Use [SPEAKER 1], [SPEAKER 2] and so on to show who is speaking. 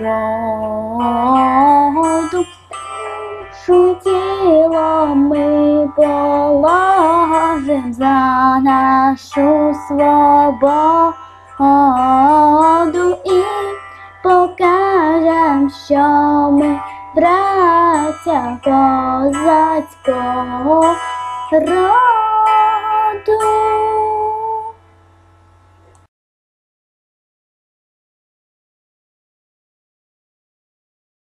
[SPEAKER 1] роду. Душу ми положим за нашу свободу і покажем, що ми браття.